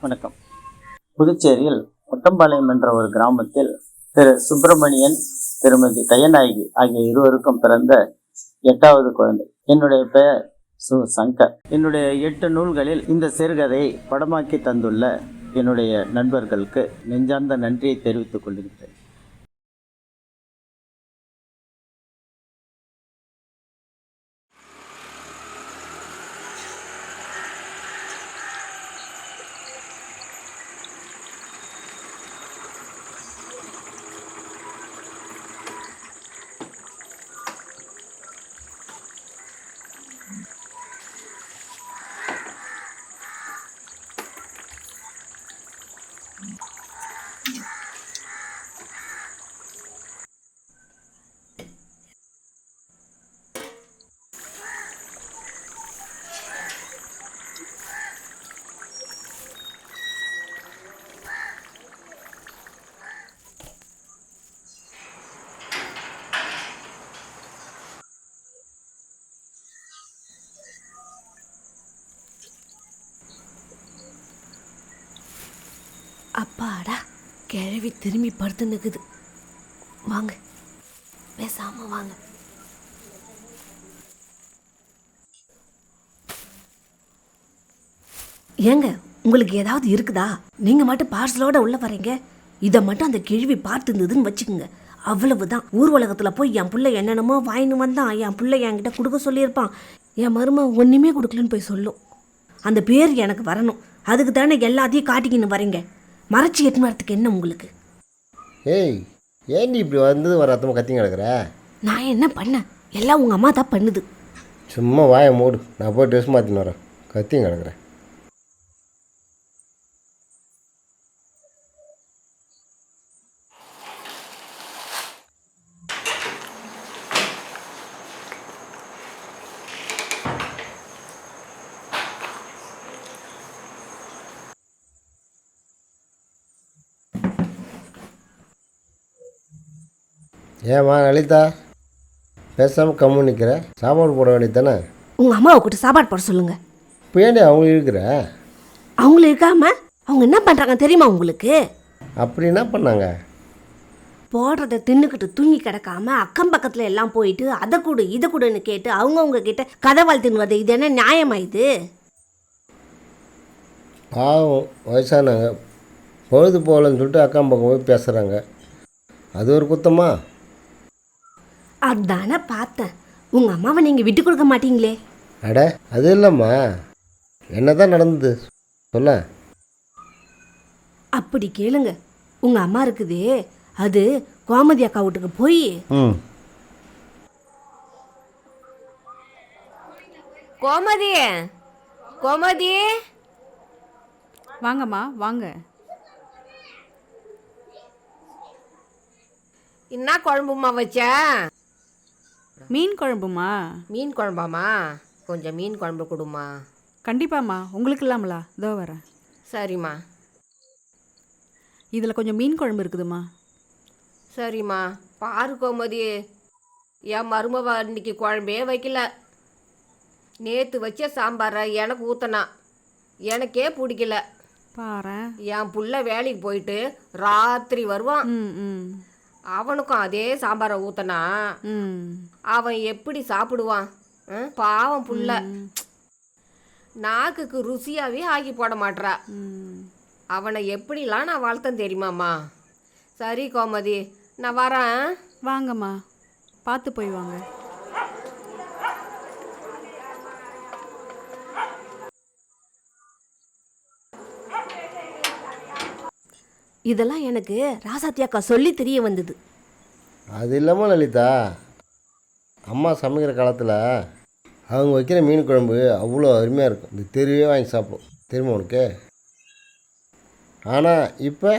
வணக்கம். புதுச்சேரியில் ஒட்டம்பாளையம் என்ற ஒரு கிராமத்தில் திரு. சுப்பிரமணியன் திருமதி கையநாயகி ஆகிய இருவருக்கும் பிறந்த எட்டாவது குழந்தை. என்னுடைய பெயர் சு. சங்கர். என்னுடைய எட்டு நூல்களில் இந்த சிறுகதையை படமாக்கி தந்துள்ள என்னுடைய நண்பர்களுக்கு நெஞ்சார்ந்த நன்றியை தெரிவித்துக் கொள்கிறேன். Yeah. கிழவி திரும்பி படுத்து நிற்குது வாங்க. பேசாம வாங்க. ஏங்க உங்களுக்கு ஏதாவது இருக்குதா? நீங்க மட்டும் பார்சலோட உள்ள வரீங்க. இதை மட்டும் அந்த கிழவி பார்த்து இருந்ததுன்னு வச்சுக்கோங்க. அவ்வளவுதான். ஊர் உலகத்துல போய் என் பிள்ளை என்னென்னமோ வாங்கின்னு வந்தான். என் பிள்ளை என்கிட்ட கொடுக்க சொல்லியிருப்பான். என் மரும ஒன்றுமே கொடுக்கலன்னு போய் சொல்லும். அந்த பேர் எனக்கு வரணும். அதுக்கு தானே எல்லாத்தையும் காட்டிக்கின்னு வரீங்க. மறைச்சி எட்டுன்னு வரத்துக்கு என்ன உங்களுக்கு? ஏய் ஏன்டி இப்படி வந்து வர அத்தமாக கத்திங்க கிடக்குற? நான் என்ன பண்ணேன்? எல்லாம் உங்க அம்மா தான் பண்ணுது. சும்மா வாயை மூடு. நான் போய் ட்ரெஸ் மாற்றின்னு வரேன். கத்திங்க கிடக்குறேன். ஏம்மா லலிதா? பேசாமல் கம்மு நிற்கிற சாப்பாடு போட வேண்டியது தானே உங்க அம்மாவை கூட்டு சாப்பாடு போட சொல்லுங்க. இப்போ ஏன்டி அவங்க இருக்கிற? அவங்கள இருக்காம? அவங்க என்ன பண்றாங்க தெரியுமா உங்களுக்கு? அப்படி என்ன பண்ணாங்க? போடுறத தின்னுக்கிட்டு தூங்கி கிடக்காம அக்கம் பக்கத்துல எல்லாம் போயிட்டு அதை கொடு இதை கொடுன்னு கேட்டு அவங்கவுங்க கிட்ட கதை வாழ்த்துன்னு வருது இது என்ன நியாயமா இது? பாவம் வயசானவங்க பொழுது போகலன்னு சொல்லிட்டு அக்கம் பக்கம் போய் பேசுகிறாங்க அது ஒரு குத்தமா? அதானே பார்த்தேன். உங்க அம்மாவை நீங்க விட்டு கொடுக்க மாட்டீங்களே. அட அது இல்லைம்மா. என்ன தான் நடந்தது? சொல்ல. அப்படி கேளுங்க. உங்க அம்மா இருக்குதே. அது கோமதி அக்கா வீட்டுக்கு போய். ம். கோமதி கோமதி. வாங்கம்மா வாங்க. என்ன குழம்புமா வச்ச? மீன் குழம்புமா? மீன் குழம்பாமா கொஞ்சம் மீன் குழம்பு கொடுமா கண்டிப்பாம்மா. உங்களுக்கு இல்லாமலா இதோ வரேன் சரிம்மா. இதில் கொஞ்சம் மீன் குழம்பு இருக்குதுமா சரிம்மா. பாரு கோமதி. என் மருமவ இன்னைக்கு குழம்பே வைக்கல. நேற்று வச்ச சாம்பாரை எனக்கு ஊத்தனா. எனக்கே பிடிக்கல. பாரேன். என் புள்ள வேலைக்கு போயிட்டு ராத்திரி வருவான். ம் ம். அவனுக்கும் அதே சாம்பாரை ஊத்தனா ம். அவன் எப்படி சாப்பிடுவான்? பாவம் புள்ள. நாக்குக்கு ருசியாவே ஆக்கி போட மாட்றா. ம். அவனை எப்படிலாம் நான் வளர்த்தேன் தெரியுமாம்மா? சரி கோமதி நான் வரேன். வாங்கம்மா. பார்த்து போய் வாங்க. இதெல்லாம் எனக்கு ராசாத்தி அக்கா சொல்லி தெரிய வந்தது. அது இல்லாமல் லலிதா அம்மா சமைக்கிற காலத்தில் அவங்க வைக்கிற மீன் குழம்பு அவ்வளோ அருமையாக இருக்கும். இந்த தெருவே வாங்கி சாப்பிடும். தெரியுமா உனக்கு? ஆனால் இப்போ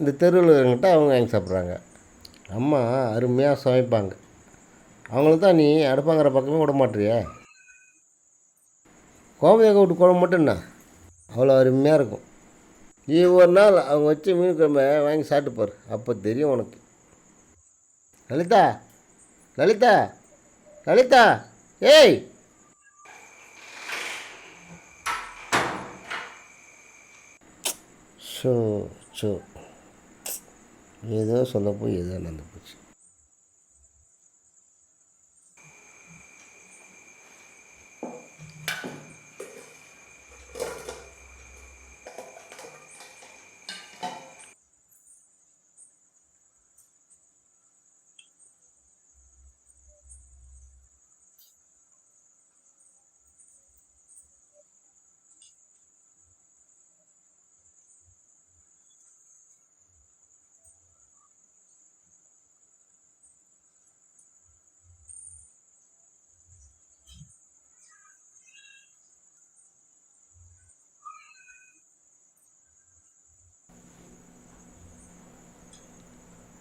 இந்த தெருவில் இருக்கிட்ட அவங்க வாங்கி சாப்பிட்றாங்க. அம்மா அருமையாக சமைப்பாங்க. அவங்கள தான் நீ அடுப்பாங்கிற பக்கமே விட மாட்டிறியே கோமதியாக விட்டு குழம்பு மட்டும் என்ன? அவ்வளோ அருமையாக இருக்கும். நீ ஒரு நாள் அவங்க வச்சு மீன் குழம்பை வாங்கி சாப்பிட்டு பாரு. அப்போ தெரியும் உனக்கு. லலிதா லலிதா லலிதா ஏய்! ஸோ ஸோ ஏதோ சொல்ல போய் ஏதோ நடந்து போச்சு.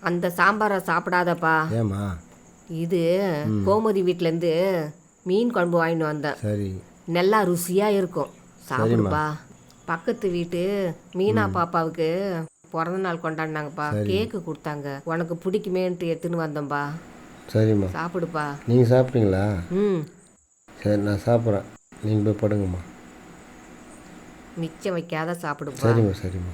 அந்த சாம்பாரை சாப்பிடாதப்பா. ஏம்மா? இது கோமதி வீட்டிலேருந்து மீன் குழம்பு வாங்கிட்டு வந்தேன். சரி. நல்லா ருசியாக இருக்கும். சாப்பிடுப்பா. பக்கத்து வீட்டு மீனா பாப்பாவுக்கு பிறந்த நாள் கொண்டாடினாங்கப்பா கேக்கு கொடுத்தாங்க. உனக்கு பிடிக்குமேன்ட்டு எடுத்துன்னு வந்தேன்ப்பா சரிம்மா. சாப்பிடுப்பா. நீங்கள் சாப்பிட்டீங்களா? ம். சரி நான் சாப்பிட்றேன். நீங்கள் போய் படுங்கம்மா. மிச்சம் வைக்காத சாப்பிடுப்பா. சரிம்மா சரிம்மா.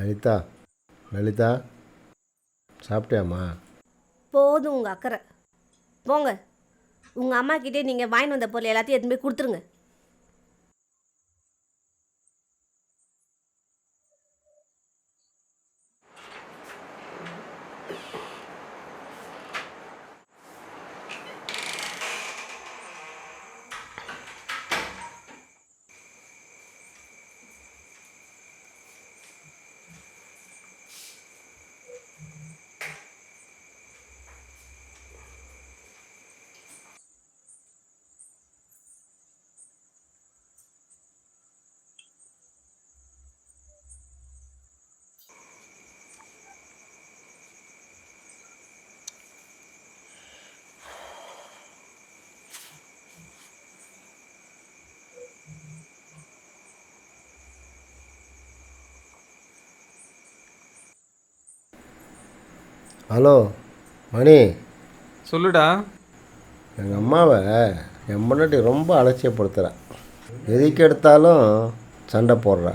லலிதா லலிதா சாப்பிட்டியாம்மா? போதும் உங்கள் அக்கறை. போங்க. உங்கள் அம்மா கிட்டே நீங்கள் வாங்கிட்டு வந்த பொருள் எல்லாத்தையும் எடுத்துன்னு போய் கொடுத்துருங்க. ஹலோ மணி. சொல்லுடா. எங்கள் அம்மாவை என் முன்னாடி ரொம்ப அலட்சியப்படுத்துகிறா எதுக்கு எடுத்தாலும் சண்டை போடுறா.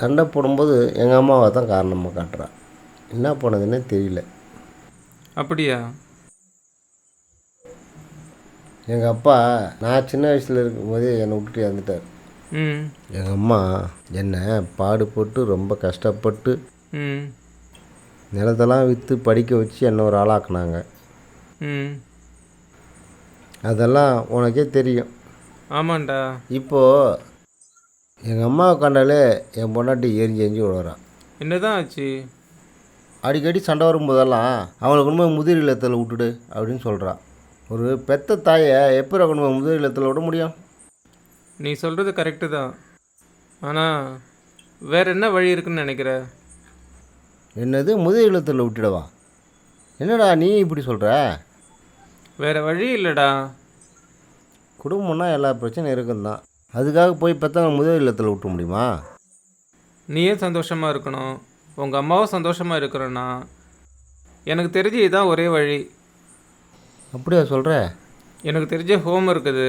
சண்டை போடும்போது எங்கள் அம்மாவை தான் காரணமாக காட்டுறா. என்ன பண்ணதுன்னே தெரியல. அப்படியா? எங்கள் அப்பா நான் சின்ன வயசில் இருக்கும்போதே என்னை விட்டுட்டு இறந்துட்டார். எங்கள் அம்மா என்னை பாடுபட்டு ரொம்ப கஷ்டப்பட்டு நிலத்தெல்லாம் விற்று படிக்க வச்சு என்னை ஒரு ஆளாக்குனாங்க. ம். அதெல்லாம் உனக்கே தெரியும். ஆமாண்டா. இப்போது எங்கள் அம்மாவை கண்டாலே என் பொண்டாட்டி எரிஞ்சு எரிஞ்சு விழுறான் என்னதான் ஆச்சு? அடிக்கடி சண்டை வரும்போதெல்லாம் அவளை கொண்டு போய் முதிர் இல்லத்தில் விட்டுடு அப்படின்னு சொல்கிறான் ஒரு பெத்த தாயை எப்படி கொண்டு போய் முதிர் இல்லத்தில் விட முடியும்? நீ சொல்கிறது கரெக்டு தான். ஆனால் வேற என்ன வழி இருக்குன்னு நினைக்கிற? என்னது முதிர் இல்லத்தில் விட்டுடவா? என்னடா நீ இப்படி சொல்கிற வேற வழி இல்லைடா. குடும்பம்னா எல்லா பிரச்சனையும் இருக்கும் தான் அதுக்காக போய் பெற்றவங்க முதிர் இல்லத்தில் விட்ட முடியுமா? நீயே சந்தோஷமாக இருக்கணும். உங்கள் அம்மாவும் சந்தோஷமாக இருக்கிறோன்னா எனக்கு தெரிஞ்சு இதுதான் ஒரே வழி. அப்படியா சொல்கிற எனக்கு தெரிஞ்ச ஹோம் இருக்குது.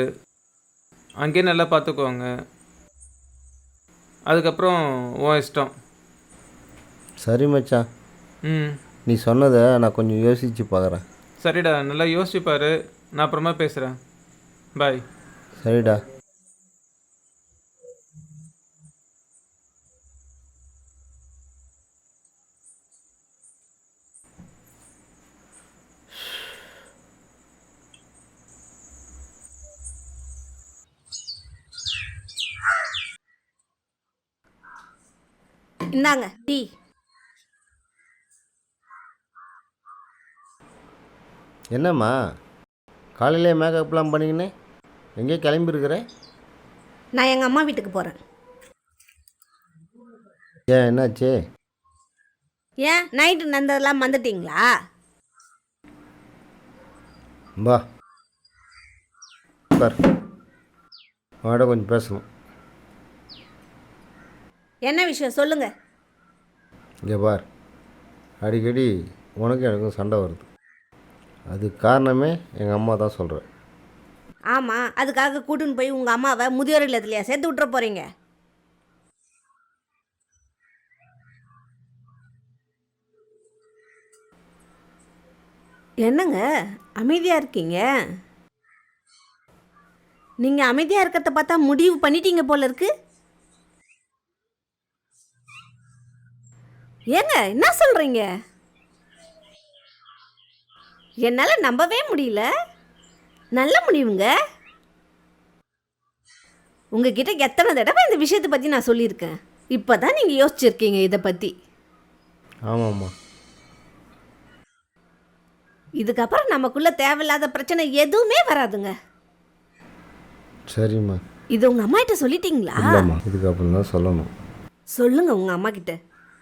அங்கேயே நல்லா பார்த்துக்குவாங்க அதுக்கப்புறம் உன் இஷ்டம். சரி மச்சான். ம். நீ சொன்னதை நான் கொஞ்சம் யோசித்து பார்க்குறேன். சரிடா நல்லா யோசிப்பாரு நான் அப்புறமா பேசுகிறேன் பாய். சரிடா. இந்தாங்க டீ. என்னம்மா? காலையிலே மேக்கப்லாம் பண்ணிக்கின்னு எங்கேயோ கிளம்பியிருக்கிற? நான் எங்கள் அம்மா வீட்டுக்கு போகிறேன் ஏன் என்னாச்சு? ஏன் நைட்டு நடந்ததெல்லாம் மறந்துட்டீங்களா? வா. உட்கார். அவட கொஞ்சம் பேசணும். என்ன விஷயம்? சொல்லுங்க. இங்கே பார். அடிக்கடி உனக்கும் எனக்கும் சண்டை வருது. அதுக்கு காரணமே எங்கள் அம்மா தான் சொல்கிறேன் ஆமாம் அதுக்காக கூட்டுன்னு போய் உங்கள் அம்மாவை முதியோர் இல்லத்துலையா சேர்த்து விட்டுற போகிறீங்க என்னங்க அமைதியாக இருக்கீங்க? நீங்கள் அமைதியாக இருக்கிறத பார்த்தா முடிவு பண்ணிட்டீங்க போல இருக்கு. ஏங்க என்ன சொல்கிறீங்க என்னால் நம்பவே முடியல. நல்ல முடிவுங்க. உங்ககிட்ட எத்தனை தடவை இந்த விஷயத்தை பற்றி நான் சொல்லியிருக்கேன். இப்போ தான் நீங்கள் யோசிச்சிருக்கீங்க இதை பற்றி ஆமாம்மா. இதுக்கப்புறம் நமக்குள்ள தேவையில்லாத பிரச்சனை எதுவுமே வராதுங்க. சரிம்மா. இது உங்கள் அம்மா கிட்ட சொல்லிட்டீங்களா? இல்லைம்மா இதுக்கப்புறம் தான் சொல்லணும். சொல்லுங்க உங்கள் அம்மா கிட்ட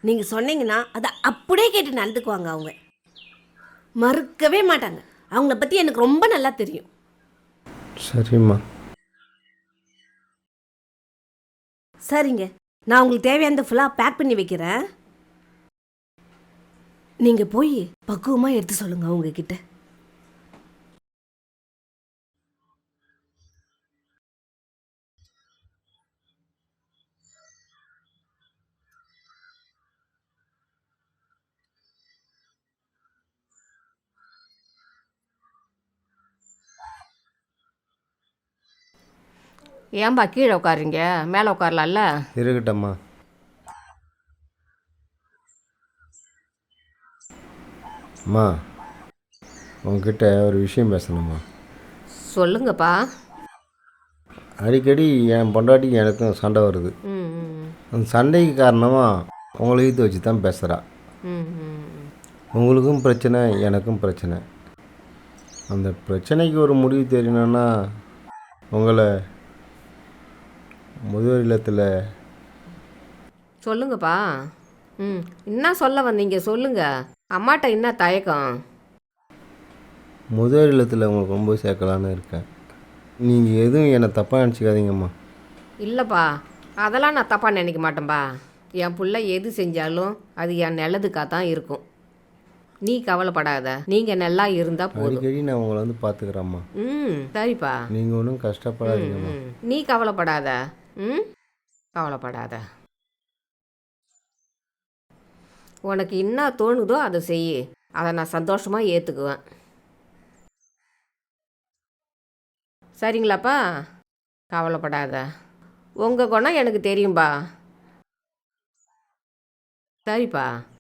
நீங்கள் சொன்னீங்கன்னா அதை அப்படியே கேட்டு நடந்துக்குவாங்க அவங்க. மறுக்கவே மாட்டாங்க. அவங்கள பற்றி எனக்கு ரொம்ப நல்லா தெரியும். சரிம்மா. சரிங்க. நான் உங்களுக்கு தேவையானது ஃபுல்லாக பேக் பண்ணி வைக்கிறேன். நீங்கள் போய் பக்குவமாக எடுத்து சொல்லுங்க அவங்க ஏன்பா கீழே உட்காருங்க மேலே உட்காரலாம்ல? இருக்கட்டம்மா. அம்மா உங்ககிட்ட ஒரு விஷயம் பேசணும்மா. சொல்லுங்கப்பா. அடிக்கடி என் பொண்டாட்டிக்கு எனக்கும் சண்டை வருது. அந்த சண்டைக்கு காரணமாக உங்களை ஈத்து வச்சு தான் பேசுகிறா உங்களுக்கும் பிரச்சனை எனக்கும் பிரச்சனை. அந்த பிரச்சனைக்கு ஒரு முடிவு தெரியணும்னா உங்களை முதியோர் இல்லத்தில் சொல்லுங்கப்பா. ம் என்ன சொல்ல வந்தீங்க? சொல்லுங்க. அம்மாட்ட என்ன தயக்கம்? முதியோர் இல்லத்தில் உங்களுக்கு ரொம்ப சேர்க்கலான்னு இருக்கேன். நீங்கள் எதுவும் என்னை தப்பாக நினச்சிக்காதீங்கம்மா. இல்லைப்பா. அதெல்லாம் நான் தப்பாக நினைக்க மாட்டேன்பா. என் புள்ள எது செஞ்சாலும் அது என் நல்லதுக்காக தான் இருக்கும். நீ கவலைப்படாத. நீங்கள் நல்லா இருந்தால் போதும். அடிக்கடி நான் உங்களை வந்து பார்த்துக்கிறேம்மா. ம் சரிப்பா. நீங்கள் ஒன்றும் கஷ்டப்படாதீங்கம்மா. ம், நீ கவலைப்படாத. ம்? கவலைப்படாத. உனக்கு என்ன தோணுதோ அதை செய். அதை நான் சந்தோஷமாக ஏற்றுக்குவேன் சரிங்களாப்பா? கவலைப்படாத. உங்கள் குணம் எனக்கு தெரியும்பா. சரிப்பா.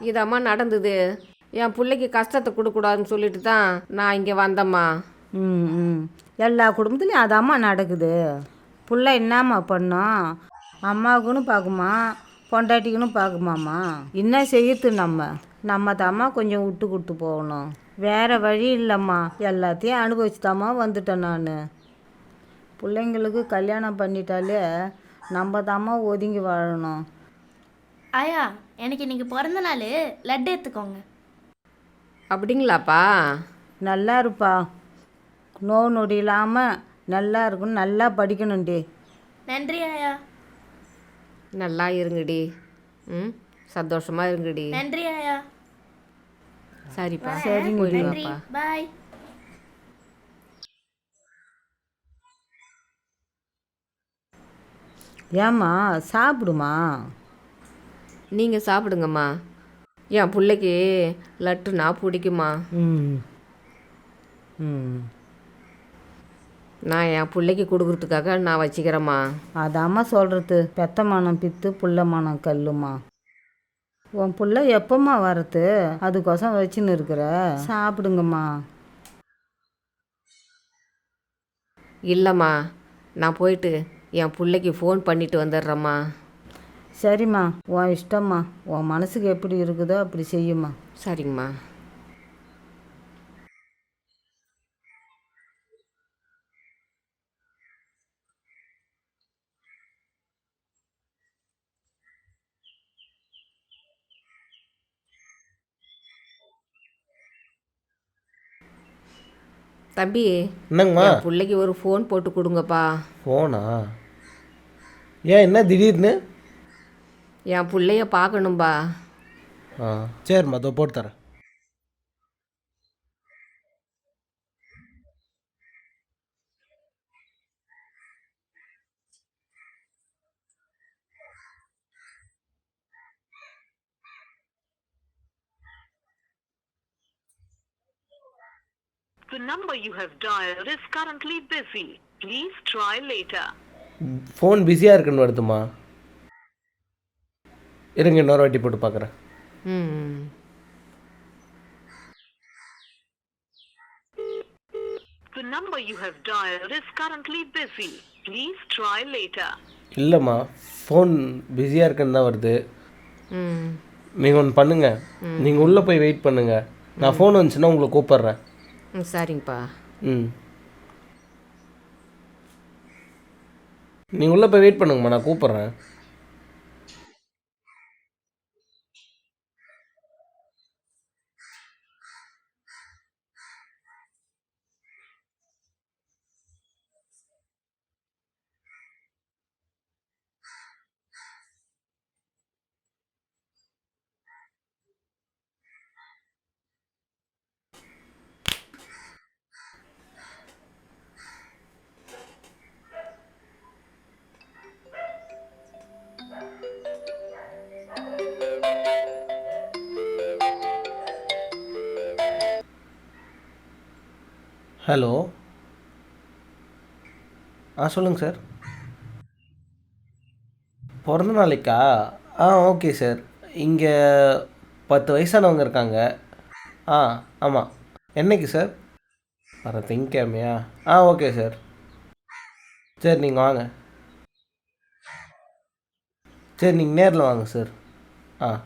இதம்மா நடந்தது. என் பிள்ளைக்கு கஷ்டத்தை கொடுக்கூடாதுன்னு சொல்லிட்டு தான் நான் இங்கே வந்தம்மா. ம் ம். எல்லா குடும்பத்துலேயும் அதாம்மா நடக்குது. புள்ள என்னம்மா பண்ணும் அம்மாவுக்குன்னு பார்க்குமா? பொண்டாட்டிக்குன்னு பார்க்குமாம்மா? என்ன செய்யறது நம்ம? நம்ம தாம்மா கொஞ்சம் விட்டு கொடுத்து போகணும். வேறு வழி இல்லைம்மா. எல்லாத்தையும் அனுபவிச்சுதாம்மா வந்துட்டேன் நான். பிள்ளைங்களுக்கு கல்யாணம் பண்ணிட்டாலே நம்ம தாம்மா ஒதுங்கி வாழணும். ஆயா எனக்கு இன்னைக்கு பிறந்த நாள். லட்டு எடுத்துக்கோங்க. அப்படிங்களாப்பா? நல்லா இருப்பா. நோய் நொடி இல்லாமல் நல்லா இருக்கணும். நல்லா படிக்கணும்டி நன்றி ஆயா. நல்லா இருங்கடி. ம் சந்தோஷமா இருங்கடி. நன்றி ஆயா. சரிப்பா. நன்றி. வாப்பா பாய். ஏம்மா சாப்பிடுமா? நீங்கள் சாப்பிடுங்கம்மா. என் பிள்ளைக்கு லட்டுனா பிடிக்குமா? ம். ம். நான் என் பிள்ளைக்கு கொடுக்குறதுக்காக நான் வச்சுக்கிறேம்மா. அதாம்மா சொல்கிறது பெத்த மனம் பித்து புள்ள மனம் கல்லுமா உன் புள்ள எப்பம்மா வரது அதுக்கோசம் வச்சுன்னு இருக்கிற. சாப்பிடுங்கம்மா. இல்லைம்மா நான் போயிட்டு என் பிள்ளைக்கு ஃபோன் பண்ணிட்டு வந்துடுறேம்மா. சரிம்மா உன் இஷ்டம்மா. உன் மனசுக்கு எப்படி இருக்குதோ அப்படி செய்யுமா சரிங்கம்மா. தம்பி என்னங்கம்மா? என் பிள்ளைக்கு ஒரு ஃபோன் போட்டு கொடுங்கப்பா. ஃபோனா? ஏன் என்ன திடீர்னு? என் பிள்ளைய பார்க்கணும்பா ஆ சரிம்மா அதோ போட்டு தரேன் The number you have dialed is currently busy. Please try later. Phone பிஸியாக இருக்குன்னு வருதுமா இருங்க இன்னொரு வாட்டி போட்டு பார்க்குறேன் ம் The number you have dialed is currently busy. Please try later. இல்லைம்மா ஃபோன் பிஸியாக இருக்குன்னு தான் வருது. ம். நீங்கள் ஒன்று பண்ணுங்கள் நீங்கள் உள்ளே போய் வெயிட் பண்ணுங்கள் நான் ஃபோன் வந்துச்சுன்னா உங்களை கூப்பிட்றேன். சரிங்கப்பா. ம். நீங்கள் உள்ளே போய் வெயிட் பண்ணுங்கம்மா நான் கூப்பிட்றேன். ஹலோ. ஆ சொல்லுங்கள் சார். பிறந்த நாளைக்கா? ஆ ஓகே சார். இங்கே பத்து வயசானவங்க இருக்காங்க. ஆ ஆமாம் என்னைக்கு சார்? வர திங்கக்கிழமையா ஆ ஓகே சார். சரி நீங்கள் வாங்க. சரி நீங்கள் நேரில் வாங்க சார். ஆ.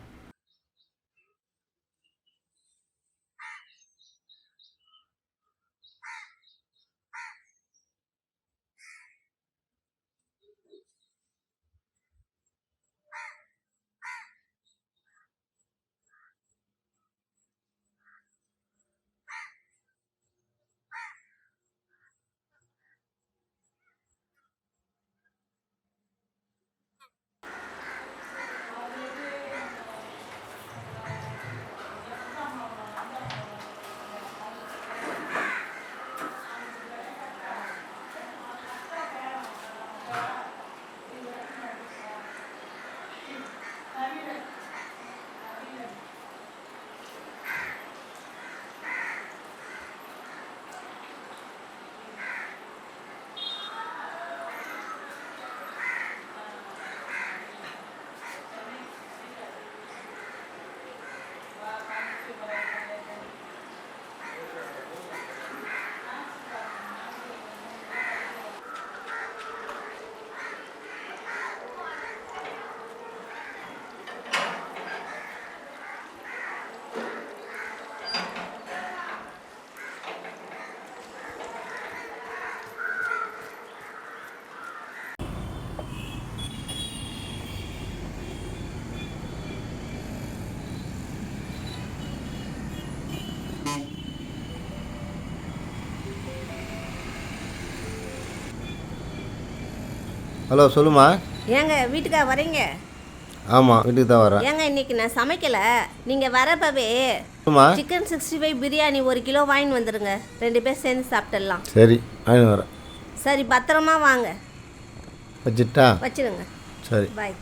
ஹலோ சொல்லுமா? ஏங்க வீட்டுக்கா வரீங்க? ஆமாம் வீட்டுக்கு தான் வரேன். ஏங்க இன்னைக்கு நான் சமைக்கல. நீங்க வரப்பவே சிக்கன் சிக்ஸ்டி ஃபைவ் பிரியாணி ஒரு கிலோ வாங்கிட்டு வந்துருங்க. ரெண்டு பேர் சேர்ந்து சாப்பிட்டுடலாம். சரி வாங்கி வரேன். சரி பத்திரமா வாங்க. வச்சுட்டா? வச்சிருங்க. சரி. பாய்.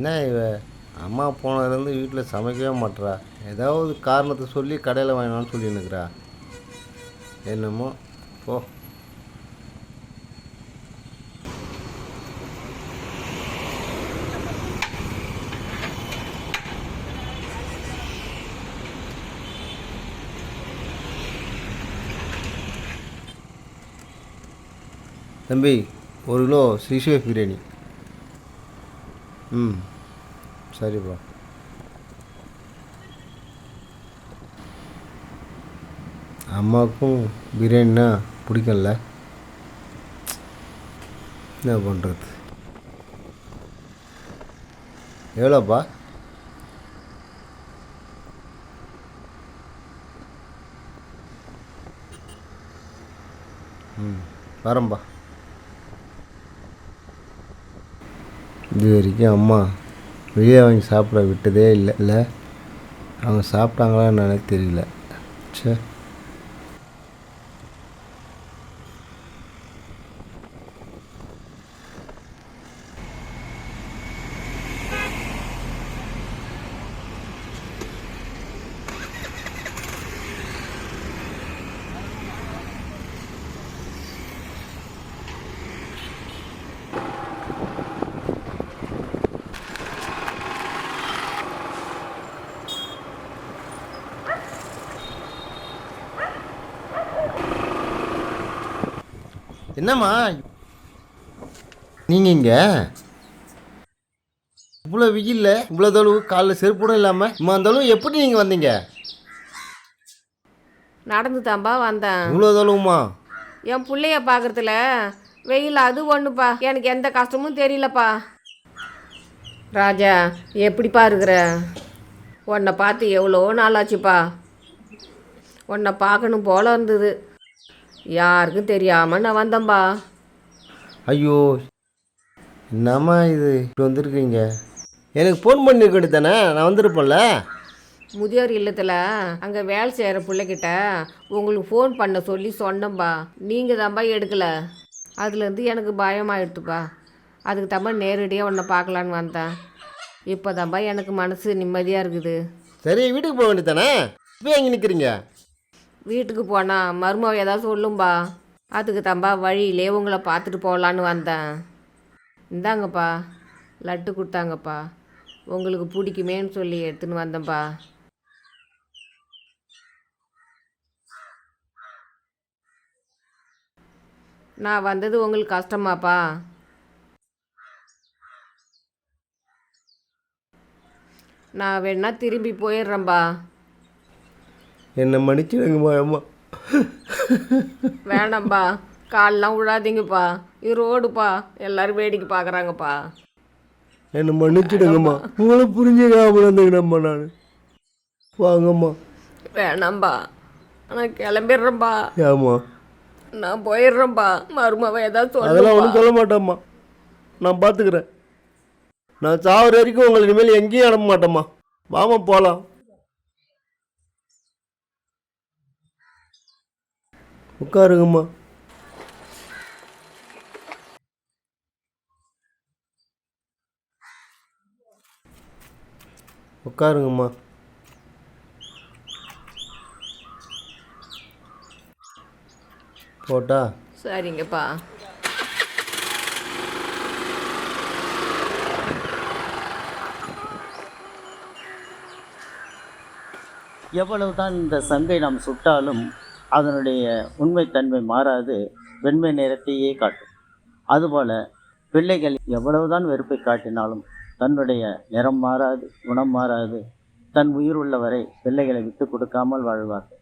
என்ன இவ? அம்மா போனதுலேருந்து வீட்டில் சமைக்கவே மாட்றா. ஏதாவது காரணத்தை சொல்லி கடையில் வாங்கினான்னு சொல்லி நிற்கிறா என்னமோ போ. தம்பி ஒரு கிலோ ஸ்ரீஷேஃப் பிரியாணி. ம். சரிப்பா அம்மாவுக்கும் பிரியாணினா பிடிக்கல என்ன பண்ணுறது எவ்வளோப்பா? ம் வரம்பா இது வரைக்கும் அம்மா வெளியே வாங்கி சாப்பிட விட்டதே இல்லை. இல்லை. அவங்க சாப்பிட்டாங்களா என்னன்னே தெரியல. சே என்னம்மா? நீங்கள் இங்கே? இவ்வளோ வெயில்ல இவ்வளோ தொலைவு காலில் செருப்பூட இல்லாமல் இம்மா இருந்தாலும் எப்படி நீங்கள் வந்தீங்க? நடந்து தான்பா வந்தேன். இவ்வளோ தொலைவுமா? என் பிள்ளைய பார்க்கறதுல வெயில் அது ஒன்றுப்பா எனக்கு எந்த கஷ்டமும் தெரியலப்பா. ராஜா எப்படிப்பா இருக்கிற? உன்னை பார்த்து எவ்வளோ நாளாச்சுப்பா. உன்னை பார்க்கணும் போல இருந்தது. யாருக்கும் தெரியாமல் நான் வந்தேன்பா. ஐயோ என்னம்மா இது? இப்படி வந்திருக்கீங்க. எனக்கு ஃபோன் பண்ணிருக்கடி தானே நான் வந்திருப்பேன்ல. முதியோர் இல்லத்தில் அங்கே வேலை செய்கிற பிள்ளைகிட்ட உங்களுக்கு ஃபோன் பண்ண சொல்லி சொன்னேன்பா. நீங்கள் தான்ப்பா எடுக்கல. அதுலேருந்து எனக்கு பயமாயிடுத்துப்பா. அதுக்கு தான்ப்பா நேரடியாக உன்னை பார்க்கலான்னு வந்தேன். இப்போ தான்ப்பா எனக்கு மனசு நிம்மதியாக இருக்குது. சரி வீட்டுக்கு போக வேண்டியதானே இப்போ எங்கே நிற்கிறீங்க வீட்டுக்கு போனால் மருமக ஏதாவது சொல்லும்பா. அதுக்கு தான்ப்பா வழியிலே உங்களை பார்த்துட்டு போகலான்னு வந்தேன். இந்தாங்கப்பா லட்டு கொடுத்தாங்கப்பா. உங்களுக்கு பிடிக்குமேன்னு சொல்லி எடுத்துன்னு வந்தேன்ப்பா நான் வந்தது உங்களுக்கு கஷ்டமாப்பா. நான் வேணா திரும்பி போயிடுறேன்பா. என்னை மன்னிச்சிடுங்கம்மா அம்மா. வேணாம்ப்பா கால்லாம் விழாதீங்கப்பா. இது ரோடுப்பா. எல்லாரும் வேடிக்கை பார்க்குறாங்கப்பா. என்னை மன்னிச்சிடுங்கம்மா. உங்களை புரிஞ்சுக்காம இருந்துக்கிறேம்மா நான். வாங்கம்மா. வேணாம்பா. நான் கிளம்பிடுறேன்பா ஏம்மா? நான் போயிடுறேன்பா மருமவ ஏதாவது அதெல்லாம் ஒன்றும் சொல்ல மாட்டேம்மா. நான் பார்த்துக்கிறேன் நான் சாவர வரைக்கும் உங்களை இனிமேல் எங்கேயும் அனுப்ப மாட்டேம்மா. வாமா போகலாம் உட்காருங்கம்மா. உட்காருங்கம்மா. போட்டா? சரிங்கப்பா. எவ்வளவுதான் இந்த சங்கை நாம் சுட்டாலும் அதனுடைய உண்மைத்தன்மை மாறாது வெண்மை நிறத்தையே காட்டும். அதுபோல் பிள்ளைகள் எவ்வளவுதான் வெறுப்பை காட்டினாலும் தன்னுடைய நிறம் மாறாது குணம் மாறாது. தன் உயிர் உள்ளவரை பிள்ளைகளை விட்டு கொடுக்காமல் வாழ்வார்கள்.